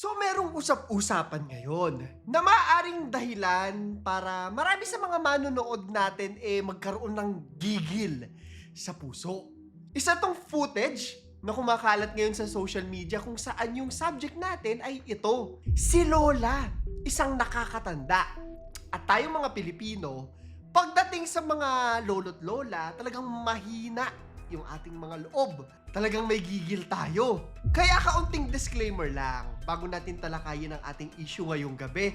So merong usap-usapan ngayon na maaaring dahilan para marami sa mga manonood natin eh magkaroon ng gigil sa puso. Isa tong footage na kumakalat ngayon sa social media kung saan yung subject natin ay ito. Si Lola, isang nakakatanda. At tayong mga Pilipino, pagdating sa mga lolo't lola, talagang mahina yung ating mga loob. Talagang may gigil tayo. Kaya kaunting disclaimer lang bago natin talakayin ang ating issue ngayong gabi.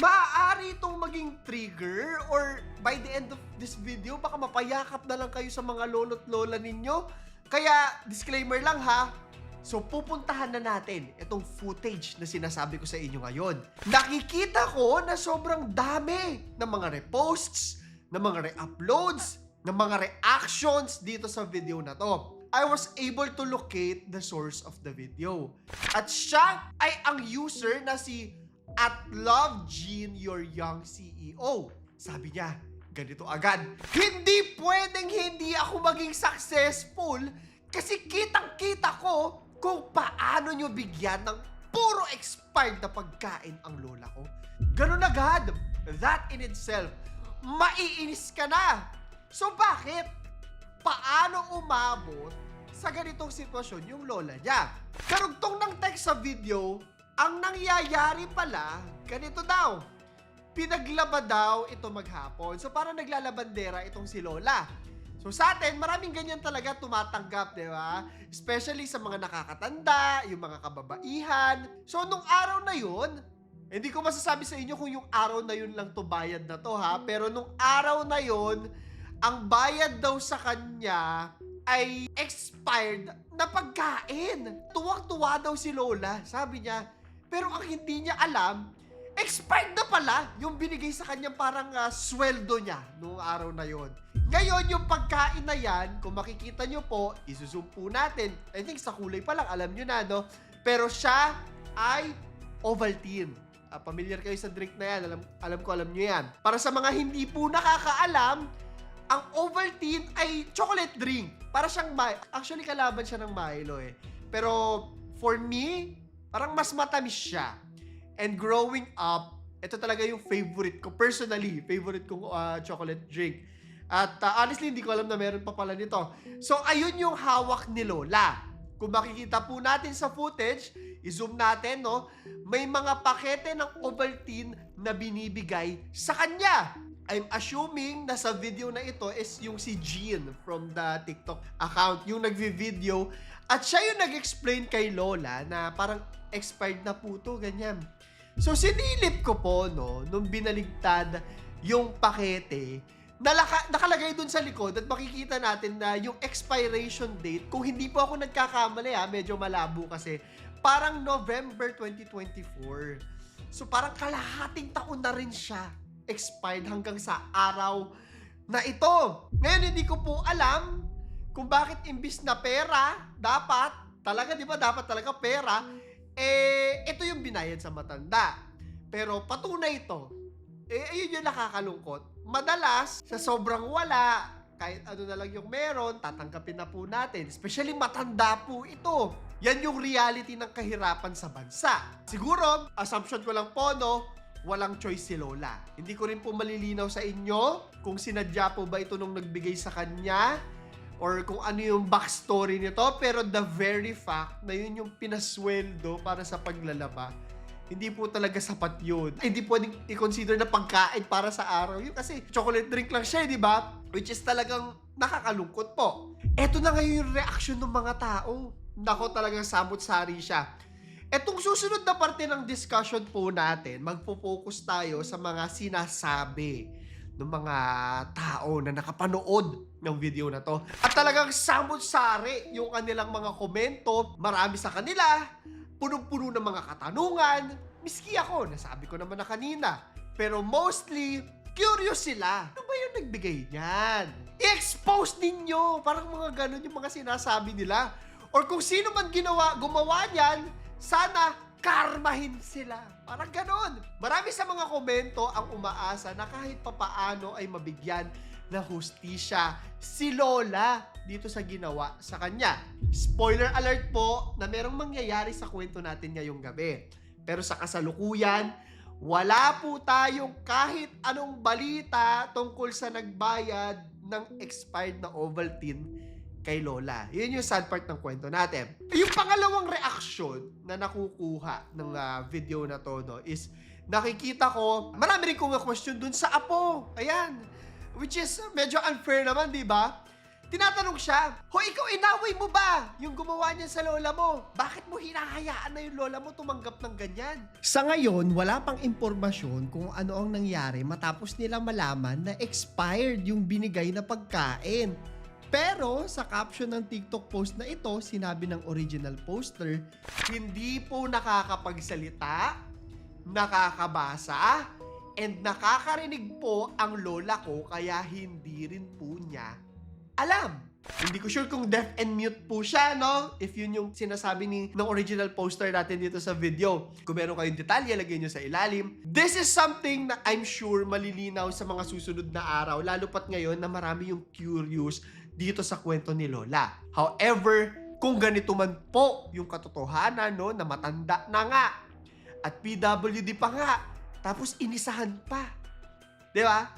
Maaari itong maging trigger or by the end of this video, baka mapayakap na lang kayo sa mga lolo't lola ninyo. Kaya disclaimer lang ha, So pupuntahan na natin itong footage na sinasabi ko sa inyo ngayon. Nakikita ko na sobrang dami ng mga reposts, ng mga re-uploads, ng mga reactions dito sa video na to. I was able to locate the source of the video. At siya ay ang user na si at Love Gene Your Young CEO. Sabi niya, ganito agad. Hindi pwedeng hindi ako maging successful kasi kitang-kita ko kung paano nyo bigyan ng puro expired na pagkain ang lola ko. Ganun agad. That in itself, maiinis ka na. So bakit? Paano umabot sa ganitong sitwasyon yung lola niya? Karugtong ng text sa video, ang nangyayari pala, ganito daw. Pinaglaba daw ito maghapon. So parang naglalabandera itong si Lola. So sa atin, maraming ganyan talaga tumatanggap, di ba? Especially sa mga nakakatanda, yung mga kababaihan. So nung araw na yun, hindi ko masasabi sa inyo kung yung araw na yun lang to bayad na to ha, pero nung araw na yun, ang bayad daw sa kanya ay expired na pagkain. Tuwang-tuwa daw si Lola, sabi niya. Pero ang hindi niya alam, expired na pala yung binigay sa kanya parang ah, sweldo niya noong araw na yon. Ngayon, yung pagkain na yan, kung makikita nyo po, isusum po natin. I think sa kulay pa lang, alam nyo na, no? Pero siya ay Ovaltine. Ah, familiar kayo sa drink na yan. Alam, alam ko, alam nyo yan. Para sa mga hindi po nakakaalam, ang Ovaltine ay chocolate drink. Para siyang Mi- Actually, kalaban siya ng Milo eh. Pero for me, parang mas matamis siya. And growing up, ito talaga yung favorite ko. Personally, favorite kong ah, chocolate drink. At ah, honestly, hindi ko alam na meron pa pala nito. So, ayun yung hawak ni Lola. Kung makikita po natin sa footage, i-zoom natin, no? May mga pakete ng Ovaltine na binibigay sa kanya. I'm assuming na sa video na ito is yung si Jean from the TikTok account, yung nagvi-video. At siya yung nag-explain kay Lola na parang expired na po to, ganyan. So sinilip ko po, no, nung binaligtad yung pakete, nalaka, nakalagay dun sa likod at makikita natin na yung expiration date, kung hindi po ako nagkakamali ha, medyo malabo kasi, parang November 2024. So parang kalahating taon na rin siya expired hanggang sa araw na ito. Ngayon hindi ko po alam kung bakit imbis na pera, dapat, talaga di ba dapat talaga pera, eh, ito yung binayad sa matanda. Pero patunay ito. Eh, ayun yung nakakalungkot. Madalas, sa sobrang wala, kahit ano na lang yung meron, tatanggapin na po natin. Especially matanda po ito. Yan yung reality ng kahirapan sa bansa. Siguro, assumption ko lang po, no, walang choice si Lola. Hindi ko rin po malilinaw sa inyo kung sinadya po ba ito nung nagbigay sa kanya or kung ano yung backstory nito. Pero the very fact na yun yung pinasweldo para sa paglalaba, hindi po talaga sapat yun. Hindi pwedeng i-consider na pagkain para sa araw yun kasi chocolate drink lang siya, di ba? Which is talagang nakakalungkot po. Eto na ngayon yung reaction ng mga tao. Nako talagang samot-sari siya. Etong susunod na parte ng discussion po natin, magpo-focus tayo sa mga sinasabi ng mga tao na nakapanood ng video na to. At talagang samot-sari yung kanilang mga komento. Marami sa kanila, punong-puno ng mga katanungan. Miski ako, nasabi ko naman na kanina. Pero mostly, curious sila. Ano ba yung nagbigay niyan? I-expose ninyo. Parang mga ganun yung mga sinasabi nila. Or kung sino man ginawa, gumawa niyan, sana karmahin sila. Parang ganon. Marami sa mga komento ang umaasa na kahit papaano ay mabigyan ng hustisya si Lola dito sa ginawa sa kanya. Spoiler alert po na merong mangyayari sa kwento natin ngayong gabi. Pero sa kasalukuyan, wala po tayong kahit anong balita tungkol sa nagbayad ng expired na Ovaltine kay Lola. Yun yung sad part ng kwento natin. Yung pangalawang reaksyon na nakukuha ng ah, video na to no, is nakikita ko, marami rin kong question dun sa apo. Ayan. Which is uh, medyo unfair naman, di ba? Tinatanong siya, Ho, ikaw inaway mo ba yung gumawa niya sa lola mo? Bakit mo hinahayaan na yung lola mo tumanggap ng ganyan? Sa ngayon, wala pang impormasyon kung ano ang nangyari matapos nila malaman na expired yung binigay na pagkain. Pero sa caption ng TikTok post na ito, sinabi ng original poster, hindi po nakakapagsalita, nakakabasa, and nakakarinig po ang lola ko kaya hindi rin po niya alam. Hindi ko sure kung deaf and mute po siya, no? If yun yung sinasabi ni ng original poster natin dito sa video. Kung meron kayong detalye, lagay nyo sa ilalim. This is something na I'm sure malilinaw sa mga susunod na araw, lalo pat ngayon na marami yung curious dito sa kwento ni Lola. However, kung ganito man po yung katotohanan, no, na matanda na nga, at PWD pa nga, tapos inisahan pa. Di ba?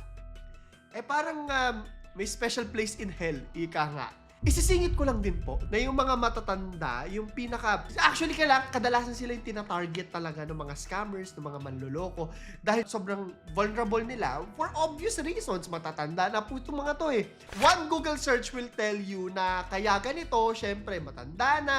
Eh parang um, may special place in hell, ika nga. Isisingit ko lang din po na yung mga matatanda, yung pinaka... Actually, kailangan, kadalasan sila yung tinatarget talaga ng mga scammers, ng mga manloloko. Dahil sobrang vulnerable nila for obvious reasons. Matatanda na po itong mga to eh. One Google search will tell you na kaya ganito, syempre, matanda na,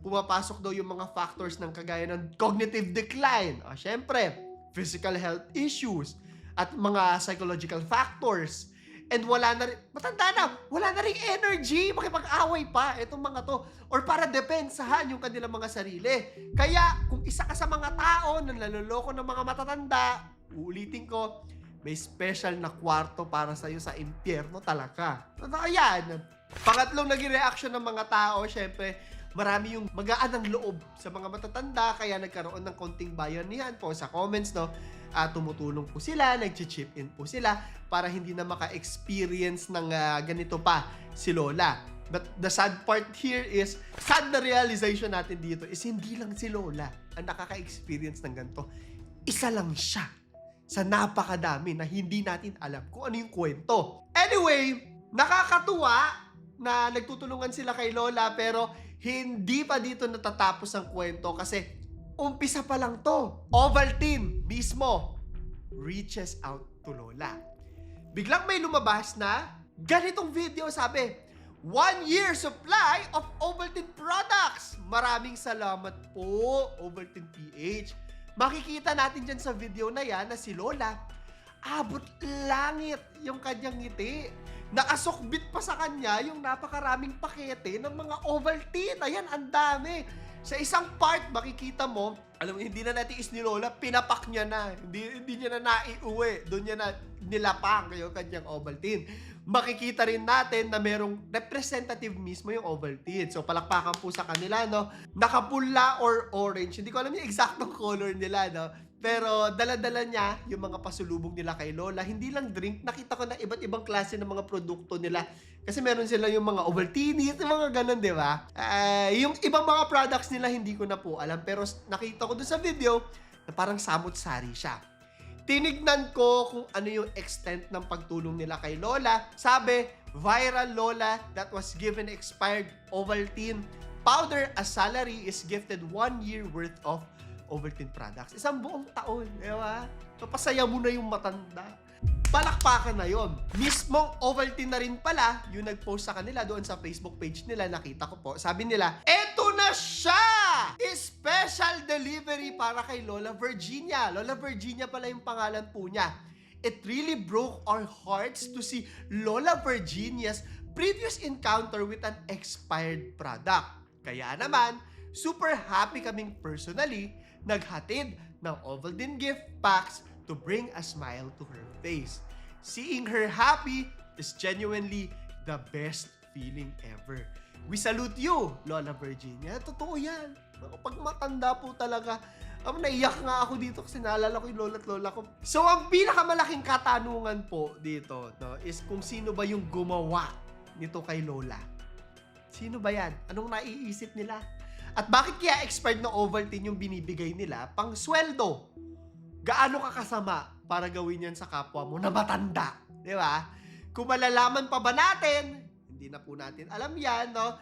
pumapasok daw yung mga factors ng kagaya ng cognitive decline. O, syempre, physical health issues at mga psychological factors. And wala na rin, matanda na, wala na rin energy, makipag-away pa itong mga to. Or para depensahan yung kanilang mga sarili. Kaya, kung isa ka sa mga tao na naloloko ng mga matatanda, uulitin ko, may special na kwarto para sa'yo sa impyerno talaga. Totoo yan. Pangatlong naging reaction ng mga tao, syempre, marami yung magaan ng loob sa mga matatanda, kaya nagkaroon ng konting bayanihan po sa comments, no? Ah, tumutulong po sila, nag-chip in po sila para hindi na maka-experience ng ah, ganito pa si Lola. But the sad part here is, sad na realization natin dito is hindi lang si Lola ang nakaka-experience ng ganito. Isa lang siya sa napakadami na hindi natin alam kung ano yung kwento. Anyway, nakakatuwa na nagtutulungan sila kay Lola pero hindi pa dito natatapos ang kwento kasi umpisa pa lang to. Ovaltine mismo reaches out to Lola. Biglang may lumabas na ganitong video sabi, One year supply of Ovaltine products. Maraming salamat po, Ovaltine PH. Makikita natin dyan sa video na yan na si Lola, abot langit yung kanyang ngiti. Nakasukbit pa sa kanya yung napakaraming pakete ng mga Ovaltine. Ayan, ang dami. Sa isang part, makikita mo, alam mo, hindi na natiis ni Lola, pinapak niya na. Hindi, hindi niya na naiuwi. Doon niya na nilapang yung kanyang Ovaltine. Makikita rin natin na merong representative mismo yung Ovaltine. So, palakpakan po sa kanila, no? Nakapula or orange. Hindi ko alam yung eksaktong color nila, no? Pero dala-dala niya yung mga pasulubong nila kay Lola. Hindi lang drink, nakita ko na iba't ibang klase ng mga produkto nila. Kasi meron sila yung mga Ovaltine, yung mga ganun, di ba? Ah, yung ibang mga products nila hindi ko na po alam. Pero nakita ko doon sa video na parang samot-sari siya. Tinignan ko kung ano yung extent ng pagtulong nila kay Lola. Sabi, viral Lola that was given expired Ovaltine powder as salary is gifted one year worth of Ovaltine products. Isang buong taon, di ba? Papasaya mo na yung matanda. Palakpakan na yon. Mismong Ovaltine na rin pala yung nag-post sa kanila doon sa Facebook page nila. Nakita ko po. Sabi nila, eto na siya! Special delivery para kay Lola Virginia. Lola Virginia pala yung pangalan po niya. It really broke our hearts to see Lola Virginia's previous encounter with an expired product. Kaya naman, super happy kaming personally naghatid ng Ovaltine gift packs to bring a smile to her face. Seeing her happy is genuinely the best feeling ever. We salute you, Lola Virginia. Totoo yan. Pag matanda po talaga, um, naiyak nga ako dito kasi naalala ko yung lola lola ko. So, ang pinakamalaking katanungan po dito no, is kung sino ba yung gumawa nito kay lola. Sino ba yan? Anong naiisip nila? At bakit kaya expired na Ovaltine yung binibigay nila pang sweldo? Gaano ka kasama para gawin yan sa kapwa mo na matanda? Di ba? Kung malalaman pa ba natin, hindi na po natin alam yan, no?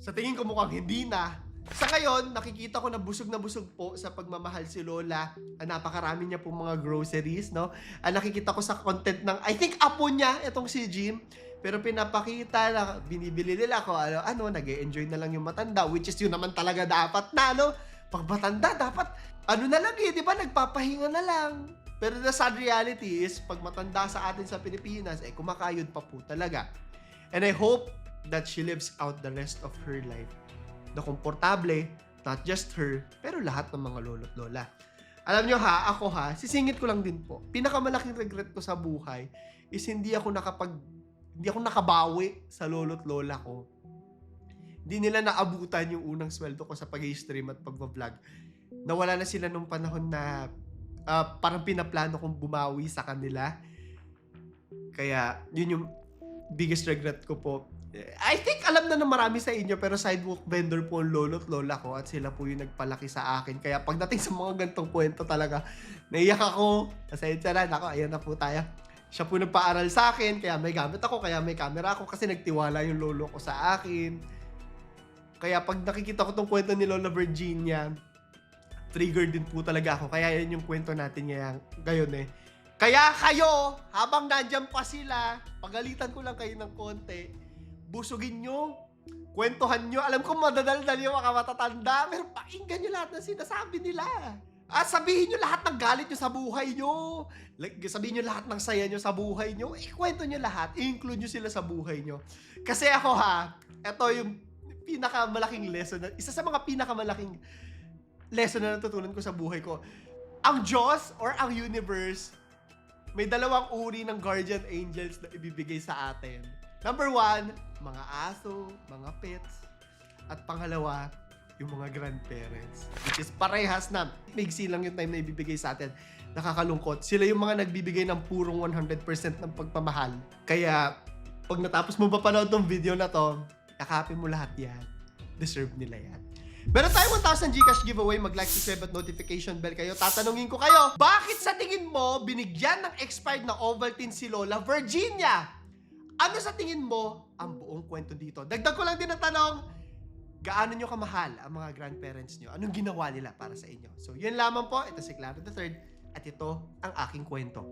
Sa tingin ko mukhang hindi na. Sa ngayon, nakikita ko na busog na busog po sa pagmamahal si Lola. Ah, napakarami niya pong mga groceries, no? Ah, nakikita ko sa content ng, I think, apo niya, itong si Jim. Pero pinapakita na binibili nila ko, ano, ano nag enjoy na lang yung matanda, which is yun naman talaga dapat na, no? Pag matanda, dapat, ano na lang eh, di ba? Nagpapahinga na lang. Pero the sad reality is, pag matanda sa atin sa Pilipinas, eh, kumakayod pa po talaga. And I hope that she lives out the rest of her life na komportable, not just her, pero lahat ng mga lolo't lola. Alam nyo ha, ako ha, sisingit ko lang din po. Pinakamalaking regret ko sa buhay is hindi ako nakapag hindi ako nakabawi sa lolo't lola ko. Hindi nila naabutan yung unang sweldo ko sa pag-stream at pag-vlog. Nawala na sila nung panahon na ah, parang pinaplano kong bumawi sa kanila. Kaya, yun yung biggest regret ko po. I think alam na ng marami sa inyo pero sidewalk vendor po ang lolo't lola ko at sila po yung nagpalaki sa akin. Kaya pagdating sa mga gantong kwento talaga, naiyak ako. Pasensya na, nako, ayan na po tayo. Siya po nagpaaral sa akin, kaya may gamit ako, kaya may camera ako kasi nagtiwala yung lolo ko sa akin. Kaya pag nakikita ko tong kwento ni Lola Virginia, trigger din po talaga ako. Kaya yan yung kwento natin ngayon, ngayon eh. Kaya kayo, habang nandyan pa sila, pagalitan ko lang kayo ng konti, busugin nyo, kwentuhan nyo. Alam ko madadaldal yung mga matatanda, pero pakinggan nyo lahat ng sinasabi nila. At sabihin nyo lahat ng galit nyo sa buhay nyo. Like, sabihin nyo lahat ng saya nyo sa buhay nyo. Ikwento nyo lahat. I-include nyo sila sa buhay nyo. Kasi ako ha, ito yung pinakamalaking lesson. Na, isa sa mga pinakamalaking lesson na natutunan ko sa buhay ko. Ang Diyos or ang universe, may dalawang uri ng guardian angels na ibibigay sa atin. Number one, mga aso, mga pets. At pangalawa, yung mga grandparents. Which is parehas na. Maigsi lang yung time na ibibigay sa atin. Nakakalungkot. Sila yung mga nagbibigay ng purong 100% ng pagpamahal. Kaya, pag natapos mo papanood tong video na to, yakapin mo lahat yan. Deserve nila yan. Meron tayo 1,000 Gcash giveaway. Mag-like, subscribe at notification bell kayo. Tatanungin ko kayo, bakit sa tingin mo binigyan ng expired na Ovaltine si Lola Virginia? Ano sa tingin mo ang buong kwento dito? Dagdag ko lang din ang tanong, gaano nyo kamahal ang mga grandparents nyo? Anong ginawa nila para sa inyo? So, yun lamang po. Ito si Claro III at ito ang aking kwento.